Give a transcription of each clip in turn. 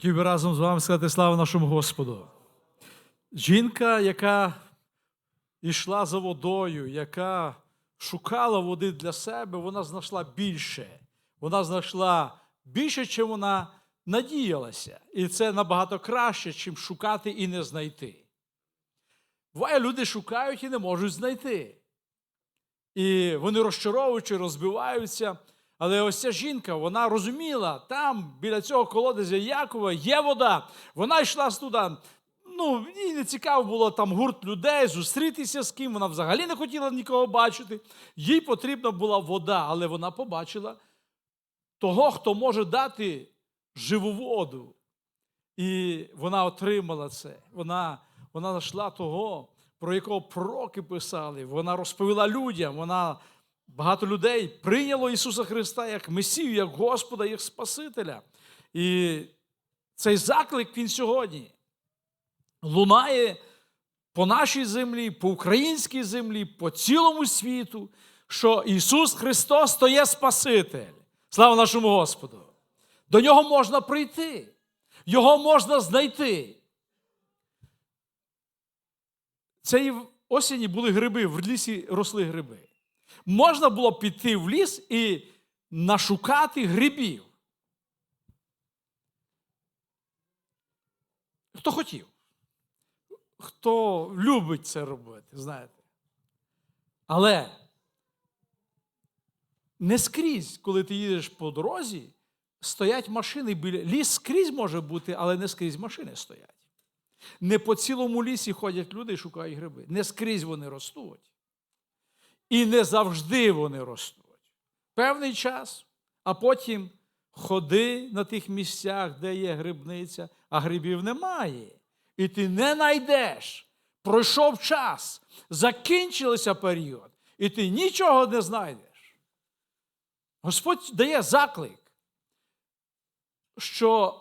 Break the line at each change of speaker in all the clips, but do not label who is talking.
Хотів би разом з вами сказати слава нашому Господу. Жінка, яка йшла за водою, яка шукала води для себе, вона знайшла більше. Вона знайшла більше, чим вона надіялася. І це набагато краще, чим шукати і не знайти. Буває, люди шукають і не можуть знайти. І вони розчаровуючи, розбиваються. Але ось ця жінка, вона розуміла, там біля цього колодязя Якова є вода. Вона йшла туди. Ну, їй не цікаво було там гурт людей, зустрітися з ким. Вона взагалі не хотіла нікого бачити. Їй потрібна була вода, але вона побачила того, хто може дати живу воду. І вона отримала це. Вона, вона знайшла того, про якого пророки писали. Вона розповіла людям. Вона багато людей прийняло Ісуса Христа як Месію, як Господа, як Спасителя. І цей заклик він сьогодні лунає по нашій землі, по українській землі, по цілому світу, що Ісус Христос то є Спаситель. Слава нашому Господу! До нього можна прийти, Його можна знайти. Цієї осені були гриби, в лісі росли гриби. Можна було піти в ліс і нашукати грибів. Хто хотів? Хто любить це робити, знаєте. Але не скрізь, коли ти їдеш по дорозі, стоять машини біля. Ліс скрізь може бути, але не скрізь машини стоять. Не по цілому лісі ходять люди і шукають гриби. Не скрізь вони ростуть. І не завжди вони ростуть. Певний час, а потім ходи на тих місцях, де є грибниця, а грибів немає. І ти не знайдеш. Пройшов час, закінчився період, і ти нічого не знайдеш. Господь дає заклик, що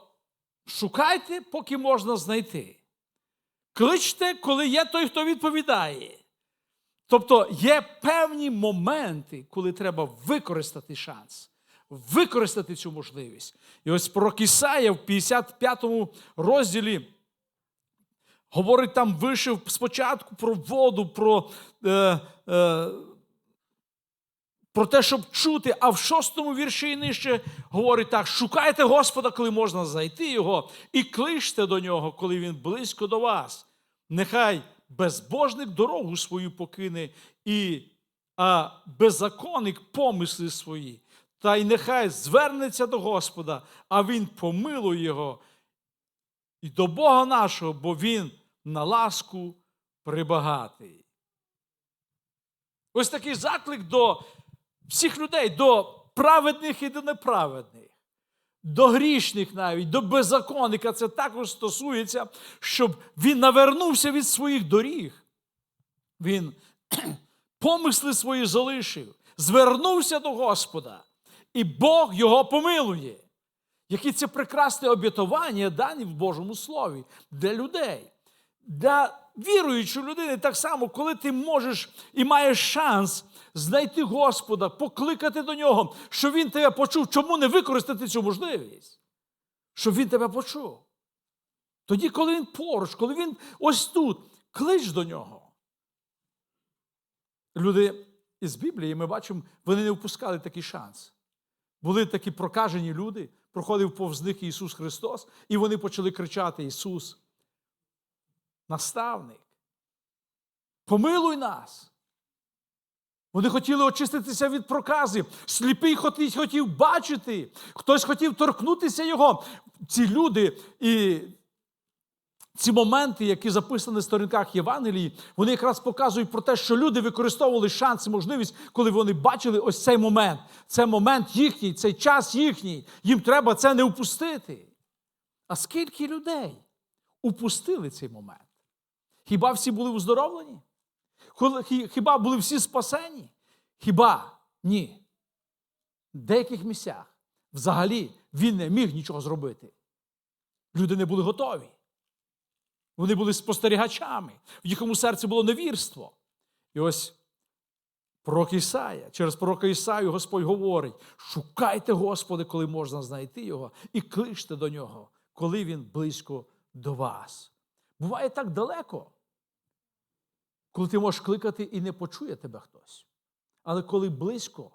шукайте, поки можна знайти. Кличте, коли є той, хто відповідає. Тобто є певні моменти, коли треба використати шанс, використати цю можливість. І ось пророк Ісая в 55 розділі говорить там вишив спочатку про воду, про, е, е, про те, щоб чути, а в шостому вірші і нижче говорить так: шукайте Господа, коли можна знайти Його, і кличте до нього, коли він близько до вас. Нехай безбожник дорогу свою покине, і а беззаконник помисли свої. Та й нехай звернеться до Господа, а Він помилує його і до Бога нашого, бо Він на ласку прибагатий. Ось такий заклик до всіх людей, до праведних і до неправедних, до грішних навіть, до беззаконника. Це також стосується, щоб він навернувся від своїх доріг. Він помисли свої залишив, звернувся до Господа, і Бог його помилує. Які це прекрасне обітування дані в Божому Слові для людей. Для віруючої людини так само, коли ти можеш і маєш шанс знайти Господа, покликати до нього, що Він тебе почув, чому не використати цю можливість? Щоб він тебе почув. Тоді, коли він поруч, коли він ось тут, клич до нього. Люди із Біблії, ми бачимо, вони не впускали такий шанс. Були такі прокажені люди, проходив повз них Ісус Христос, і вони почали кричати: Ісус, наставник, помилуй нас. Вони хотіли очиститися від прокази. Сліпий хотів, бачити, хтось хотів торкнутися його. Ці люди і ці моменти, які записані на сторінках Євангелії, вони якраз показують про те, що люди використовували шанс і можливість, коли вони бачили ось цей момент. Це момент їхній, цей час їхній. Їм треба це не упустити. А скільки людей упустили цей момент? Хіба всі були уздоровлені? Хіба були всі спасені? Хіба ні? В деяких місцях взагалі він не міг нічого зробити. Люди не були готові. Вони були спостерігачами, в їхньому серці було невірство. І ось пророк Ісая, через пророка Ісаю Господь говорить: шукайте Господи, коли можна знайти Його, і кличте до нього, коли він близько до вас. Буває так далеко, коли ти можеш кликати і не почує тебе хтось. Але коли близько,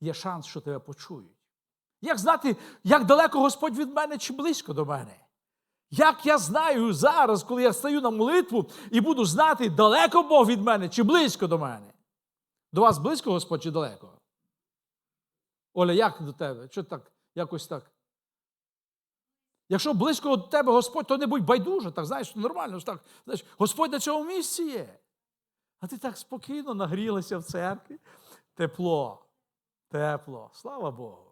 є шанс, що тебе почують. Як знати, як далеко Господь від мене чи близько до мене? Як я знаю зараз, коли я стаю на молитву і буду знати, далеко Бог від мене чи близько до мене? До вас близько Господь чи далеко? Оля, як до тебе? Що так? Якось так? Якщо близько до тебе Господь, то не будь байдуже, так знаєш, нормально. Так, знаєш, Господь на цьому місці є. А ти так спокійно нагрілася в церкві. Тепло, тепло, слава Богу.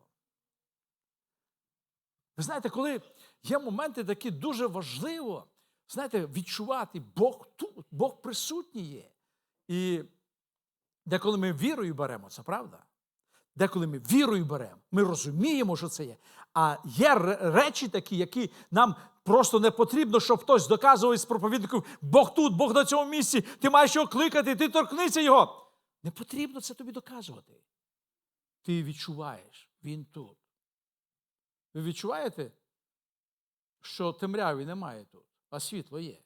Ви знаєте, коли є моменти такі дуже важливо, знаєте, відчувати, Бог тут, Бог присутній є. І деколи ми вірою беремо, це правда. Деколи ми вірою беремо, ми розуміємо, що це є. А є речі такі, які нам просто не потрібно, щоб хтось доказував з проповідників, Бог тут, Бог на цьому місці, ти маєш його кликати, ти торкнися його. Не потрібно це тобі доказувати. Ти відчуваєш, він тут. Ви відчуваєте, що темряві немає тут, а світло є?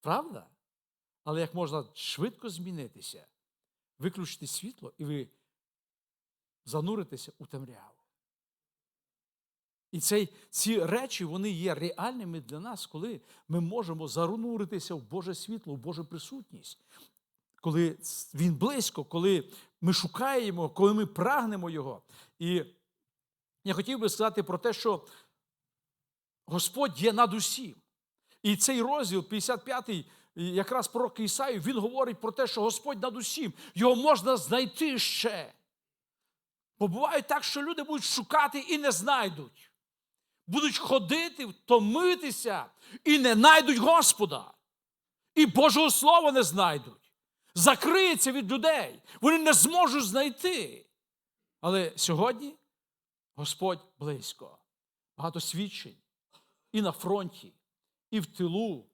Правда? Але як можна швидко змінитися, виключити світло, і ви зануритеся у темряву. І цей, ці речі вони є реальними для нас, коли ми можемо зануритися в Боже світло, в Божу присутність. Коли Він близько, коли ми шукаємо, коли ми прагнемо Його. І я хотів би сказати про те, що Господь є над усім. І цей розділ, 55-й, якраз пророк Ісаю, він говорить про те, що Господь над усім. Його можна знайти ще. Бо буває так, що люди будуть шукати і не знайдуть. Будуть ходити, втомитися і не знайдуть Господа. І Божого Слова не знайдуть. Закриється від людей. Вони не зможуть знайти. Але сьогодні Господь близько. Багато свідчень і на фронті, і в тилу.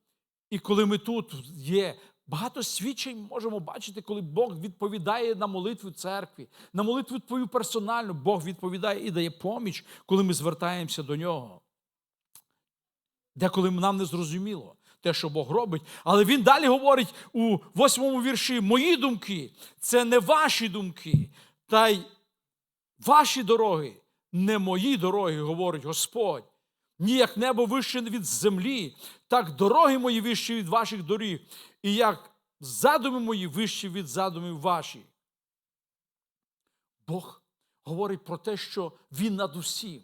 І коли ми тут є, багато свідчень можемо бачити, коли Бог відповідає на молитву церкві, на молитву твою персональну, Бог відповідає і дає поміч, коли ми звертаємося до нього. Деколи нам не зрозуміло те, що Бог робить, але він далі говорить у восьмому вірші: Мої думки це не ваші думки, та й ваші дороги, не мої дороги, говорить Господь. Ні, як небо вище від землі, так дороги мої вищі від ваших доріг, і як задуми мої вищі від задумів ваших. Бог говорить про те, що Він над усім.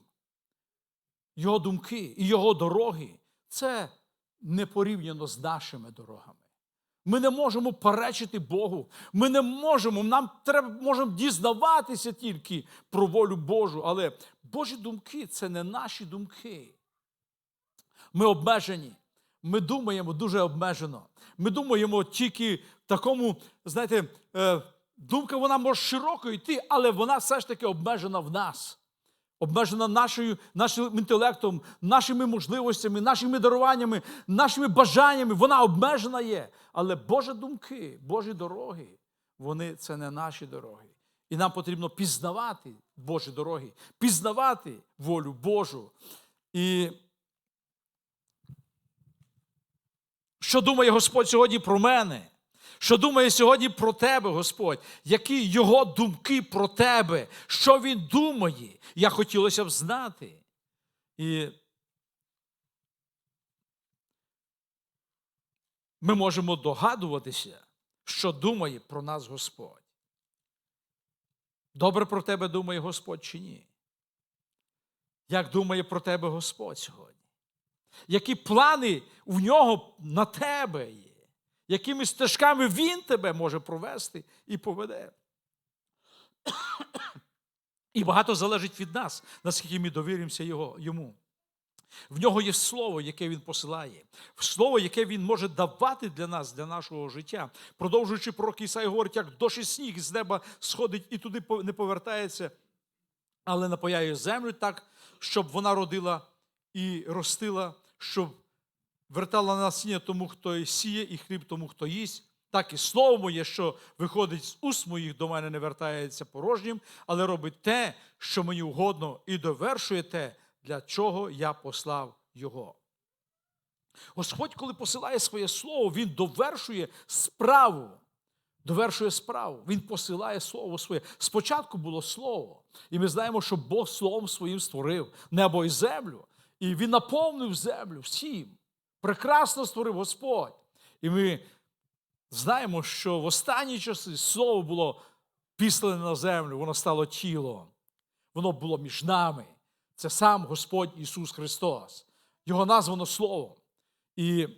Його думки і його дороги це не порівняно з нашими дорогами. Ми не можемо перечити Богу. Ми не можемо, нам треба можемо дізнаватися тільки про волю Божу, але Божі думки це не наші думки. Ми обмежені. Ми думаємо дуже обмежено. Ми думаємо тільки в такому, знаєте, е, думка вона може широко йти, але вона все ж таки обмежена в нас. Обмежена нашою, нашим інтелектом, нашими можливостями, нашими даруваннями, нашими бажаннями. Вона обмежена є. Але Божі думки, Божі дороги, вони це не наші дороги. І нам потрібно пізнавати Божі дороги, пізнавати волю Божу. І що думає Господь сьогодні про мене? Що думає сьогодні про тебе, Господь? Які його думки про тебе? Що він думає? Я хотілося б знати. І ми можемо догадуватися, що думає про нас Господь. Добре про тебе думає Господь чи ні? Як думає про тебе Господь сьогодні? Які плани в нього на тебе є? Якими стежками він тебе може провести і поведе? І багато залежить від нас, наскільки ми довіримося його, йому. В нього є слово, яке він посилає, слово, яке він може давати для нас, для нашого життя. Продовжуючи пророк Ісай говорить, як дощ і сніг з неба сходить і туди не повертається, але напояє землю так, щоб вона родила і ростила, щоб вертала насіння тому, хто сіє, і хліб тому, хто їсть. Так і слово моє, що виходить з уст моїх до мене, не вертається порожнім, але робить те, що мені угодно, і довершує те, для чого я послав його. Господь, коли посилає своє слово, Він довершує справу. Довершує справу. Він посилає слово своє. Спочатку було слово. І ми знаємо, що Бог словом своїм створив небо і землю. І Він наповнив землю всім. Прекрасно створив Господь. І ми знаємо, що в останні часи слово було післене на землю, воно стало тілом. Воно було між нами. Це сам Господь Ісус Христос. Його названо Словом. І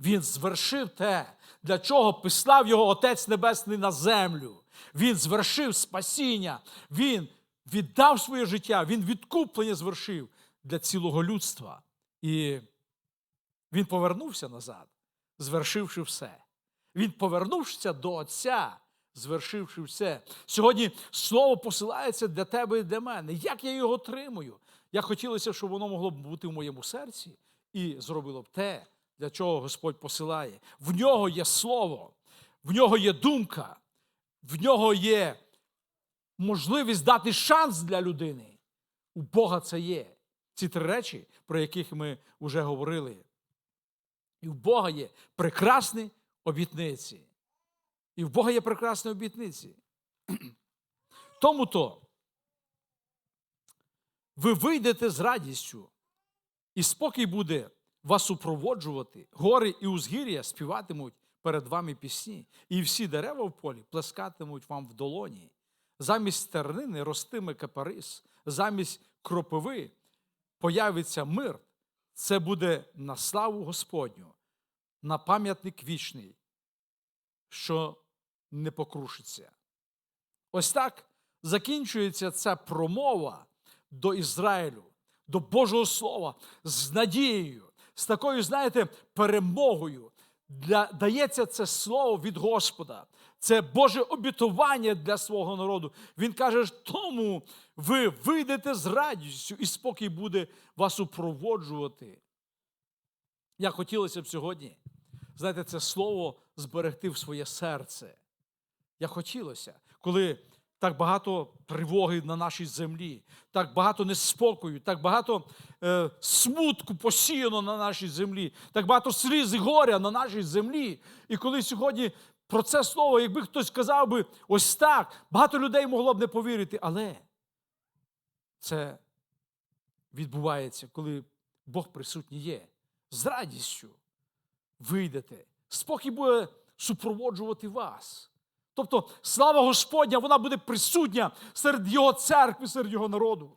Він звершив те, для чого пислав його Отець Небесний на землю. Він звершив спасіння, Він віддав своє життя, Він відкуплення звершив для цілого людства. І він повернувся назад, звершивши все. Він повернувся до Отця, звершивши все. Сьогодні слово посилається для тебе і для мене. Як я його отримую? Я хотілося, щоб воно могло б бути в моєму серці і зробило б те, для чого Господь посилає. В нього є слово, в нього є думка, в нього є можливість дати шанс для людини. У Бога це є. Ці три речі, про яких ми вже говорили. І в Бога є прекрасні обітниці. І в Бога є прекрасні обітниці. Тому то ви вийдете з радістю, і спокій буде вас супроводжувати. Гори і узгір'я співатимуть перед вами пісні, і всі дерева в полі плескатимуть вам в долоні. Замість стернини ростиме капарис, замість кропиви появиться мир. Це буде на славу Господню, на пам'ятник вічний, що не покрушиться. Ось так закінчується ця промова до Ізраїлю, до Божого Слова з надією, з такою, знаєте, перемогою. Дається це слово від Господа. Це Боже обітування для свого народу. Він каже, тому ви вийдете з радістю, і спокій буде вас супроводжувати. Як хотілося б сьогодні, знаєте, це слово зберегти в своє серце. Як хотілося, коли так багато тривоги на нашій землі, так багато неспокою, так багато е, смутку посіяно на нашій землі, так багато сліз і горя на нашій землі. І коли сьогодні про це слово, якби хтось сказав би ось так, багато людей могло б не повірити, але це відбувається, коли Бог присутній є. З радістю вийдете. Спокій буде супроводжувати вас. Тобто слава Господня, вона буде присутня серед Його церкви, серед Його народу.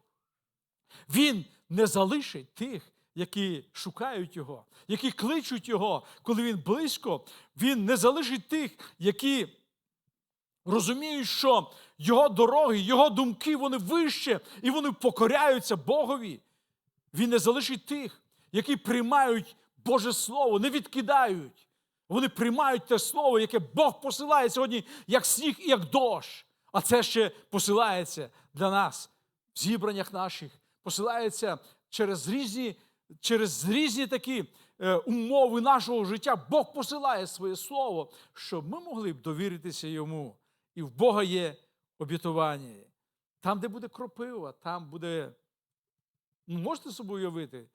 Він не залишить тих, які шукають Його, які кличуть Його, коли Він близько. Він не залишить тих, які розуміють, що Його дороги, Його думки, вони вище і вони покоряються Богові. Він не залишить тих, які приймають Боже Слово, не відкидають. Вони приймають те слово, яке Бог посилає сьогодні, як сніг і як дощ. А це ще посилається для нас в зібраннях наших, посилається через різні, через різні такі е, умови нашого життя. Бог посилає своє слово, щоб ми могли б довіритися йому. І в Бога є обітування. Там, де буде кропива, там буде. Ну, можете собі уявити,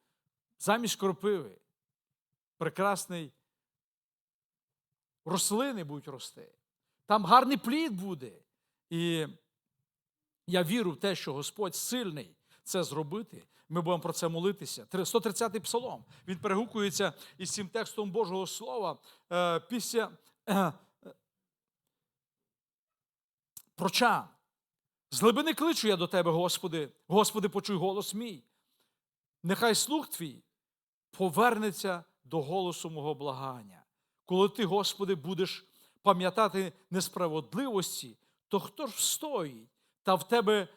замість кропиви прекрасний рослини будуть рости. Там гарний плід буде. І я вірю в те, що Господь сильний це зробити. Ми будемо про це молитися. 130-й псалом. Він перегукується із цим текстом Божого Слова е, після е, проча. З глибини кличу я до тебе, Господи, Господи, почуй голос мій. Нехай слух твій повернеться до голосу мого благання. Коли ти, Господи, будеш пам'ятати несправедливості, то хто ж встоїть та в тебе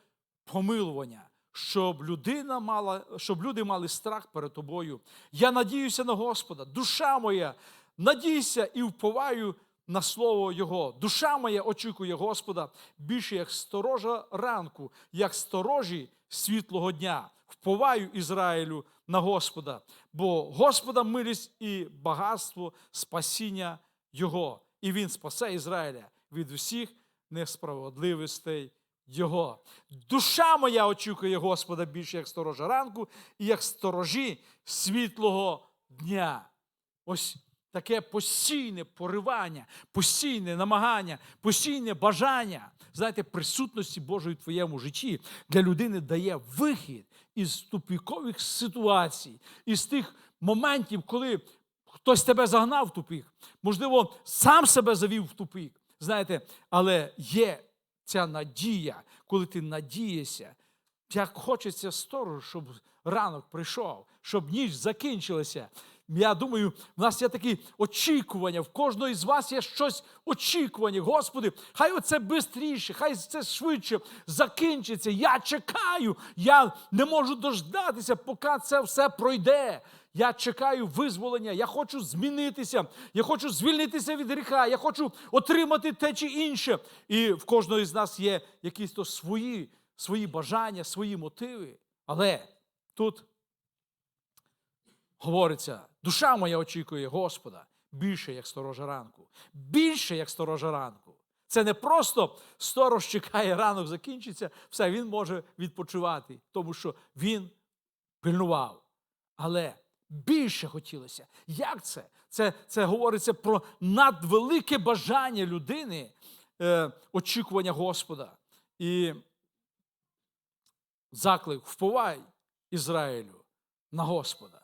помилування, щоб людина мала, щоб люди мали страх перед тобою. Я надіюся на Господа, душа моя, надійся і вповаю на слово Його. Душа моя очікує Господа більше як сторожа ранку, як сторожі світлого дня. Вповаю Ізраїлю на Господа, бо Господа милість і багатство спасіння Його, і Він спасе Ізраїля від усіх несправедливостей Його. Душа моя очікує Господа більше як сторожа ранку і як сторожі світлого дня. Ось таке постійне поривання, постійне намагання, постійне бажання, знаєте, присутності Божої в твоєму житті для людини дає вихід із тупікових ситуацій, із тих моментів, коли хтось тебе загнав в тупік, можливо, сам себе завів в тупік. Знаєте, але є ця надія, коли ти надієшся, як хочеться сторожу, щоб ранок прийшов, щоб ніч закінчилася. Я думаю, в нас є такі очікування, в кожного із вас є щось очікування. Господи, хай оце швидше, хай це швидше закінчиться. Я чекаю, я не можу дождатися, поки це все пройде. Я чекаю визволення, я хочу змінитися, я хочу звільнитися від гріха, я хочу отримати те чи інше. І в кожного із нас є якісь то свої, свої бажання, свої мотиви. Але тут говориться, душа моя очікує Господа більше, як сторожа ранку. Більше, як сторожа ранку. Це не просто сторож чекає, ранок закінчиться, все, він може відпочивати, тому що він пильнував. Але більше хотілося. Як це? Це, це говориться про надвелике бажання людини, е, очікування Господа. І заклик вповай Ізраїлю на Господа.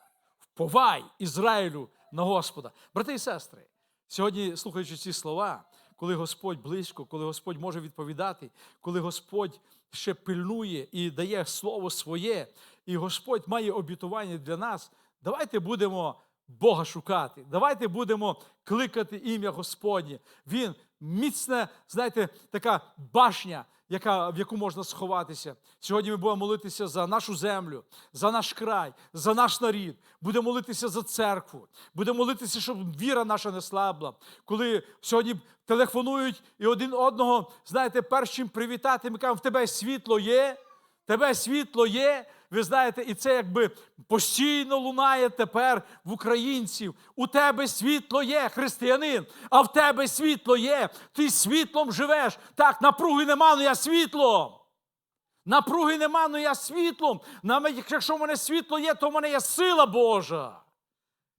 Вповай Ізраїлю на Господа. Брати і сестри, сьогодні, слухаючи ці слова, коли Господь близько, коли Господь може відповідати, коли Господь ще пильнує і дає слово своє, і Господь має обітування для нас, давайте будемо Бога шукати. Давайте будемо кликати ім'я Господнє. Він міцна, знаєте, така башня, яка, в яку можна сховатися. Сьогодні ми будемо молитися за нашу землю, за наш край, за наш нарід. Будемо молитися за церкву. Будемо молитися, щоб віра наша не слабла. Коли сьогодні телефонують і один одного, знаєте, першим привітати, ми кажемо, в тебе світло є, тебе світло є. Ви знаєте, і це якби постійно лунає тепер в українців. У тебе світло є, християнин, а в тебе світло є. Ти світлом живеш. Так, напруги нема, але я світлом. Напруги нема, але я світлом. Якщо в мене світло є, то в мене є сила Божа.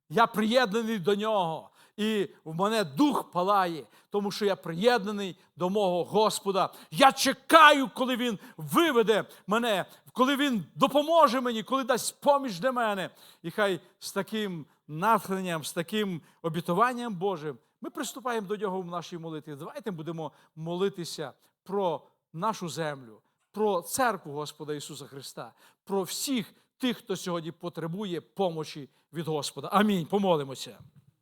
Я приєднаний до нього. І в мене дух палає, тому що я приєднаний до мого Господа. Я чекаю, коли Він виведе мене, коли Він допоможе мені, коли дасть поміч для мене. І хай з таким натхненням, з таким обітуванням Божим ми приступаємо до нього в нашій молитві. Давайте будемо молитися про нашу землю, про церкву Господа Ісуса Христа, про всіх тих, хто сьогодні потребує помочі від Господа. Амінь. Помолимося.